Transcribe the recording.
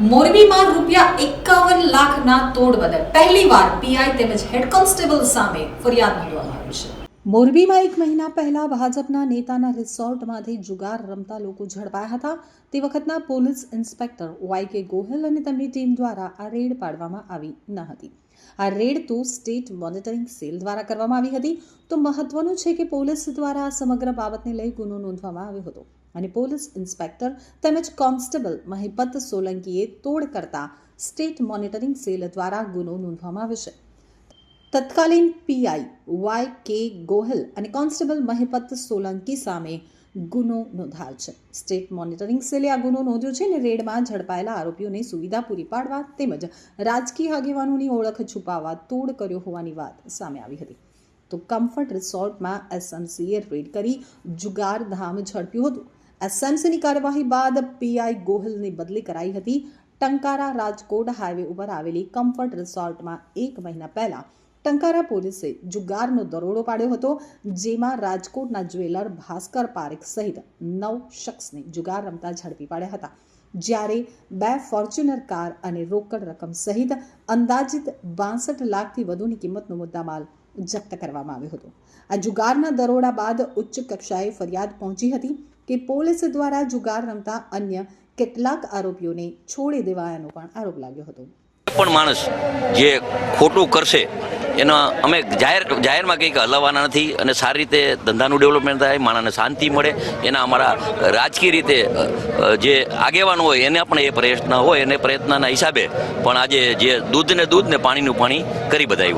મોરબીમાં રૂપિયા એકાવન લાખના તોડ બદલ પહેલીવાર પીઆઈ તેમજ હેડ કોન્સ્ટેબલ સામે ફરિયાદ નોંધવામાં આવી છે. મોરબીમાં એક મહિના પહેલા ભાજપના નેતાના રિસોર્ટમાંથી જુગાર રમતા લોકો ઝડપાયા હતા. તે વખતના પોલીસ ઇન્સ્પેક્ટર વાય કે ગોહિલ અને તેમની ટીમ દ્વારા આ રેડ પાડવામાં આવી ન હતી. આ રેડ તો સ્ટેટ મોનિટરિંગ સેલ દ્વારા કરવામાં આવી હતી. તો મહત્વનું છે કે પોલીસ દ્વારા આ સમગ્ર બાબતને લઈ ગુનો નોંધવામાં આવ્યો હતો. અને પોલીસ ઇન્સ્પેક્ટર તેમજ કોન્સ્ટેબલ મહિપત સોલંકીએ તોડ કરતા સ્ટેટ મોનિટરિંગ સેલ દ્વારા ગુનો નોંધવામાં આવ્યો છે. તત્કાલીન પીઆઈ વાય. કે. ગોહિલ અને કોન્સ્ટેબલ મહિપત સોલંકી સામે ગુનો નોંધાયો છે. સ્ટેટ મોનિટરિંગ સેલે આ ગુનો નોંધ્યો છે અને રેડમાં ઝડપાયેલા આરોપીઓને સુવિધા પૂરી પાડવા તેમજ રાજકીય આગેવાનોની ઓળખ છુપાવવા તોડ કર્યો હોવાની વાત સામે આવી હતી. તો કમ્ફર્ટ રિસોર્ટમાં એસએમસીએ રેડ કરી જુગારધામ ઝડપ્યું હતું. એસએમસીની કાર્યવાહી બાદ પીઆઈ ગોહિલની બદલી કરાઈ હતી. ટંકારા રાજકોટ હાઈવે ઉપર આવેલી કમ્ફર્ટ રિસોર્ટમાં એક મહિના પહેલા ટંકારા પોલીસે જુગારનો દરોડો પાડ્યો હતો, જેમાં રાજકોટના જ્વેલર ભાસ્કર પારેખ સહિત નવ શખ્સને જુગાર રમતા ઝડપી પાડ્યા હતા. જ્યારે બે ફોર્ચ્યુનર કાર અને રોકડ રકમ સહિત અંદાજિત બાસઠ લાખથી વધુની કિંમતનો મુદ્દામાલ જપ્ત કરવામાં આવ્યો હતો. આ જુગારના દરોડા બાદ ઉચ્ચ કક્ષાએ ફરિયાદ પહોંચી હતી. કે પોલીસ દ્વારા જુગાર રમતા અન્ય કેટલાક આરોપીઓને છોડી દેવાયાનો પણ આરોપ લાગ્યો હતો. પણ માણસ જે ખોટું કરશે, એના અમે જાહેર, જાહેરમાં કંઈક હલાવવાના નથી અને સારી રીતે ધંધાનું ડેવલપમેન્ટ થાય, માણસને શાંતિ મળે, એના અમારા રાજકીય રીતે જે આગેવાન હોય, એને પણ એ પ્રયત્ન હોય, એને પ્રયત્નના હિસાબે પણ આજે જે દૂધને દૂધને પાણીનું પાણી કરી બધાવ્યું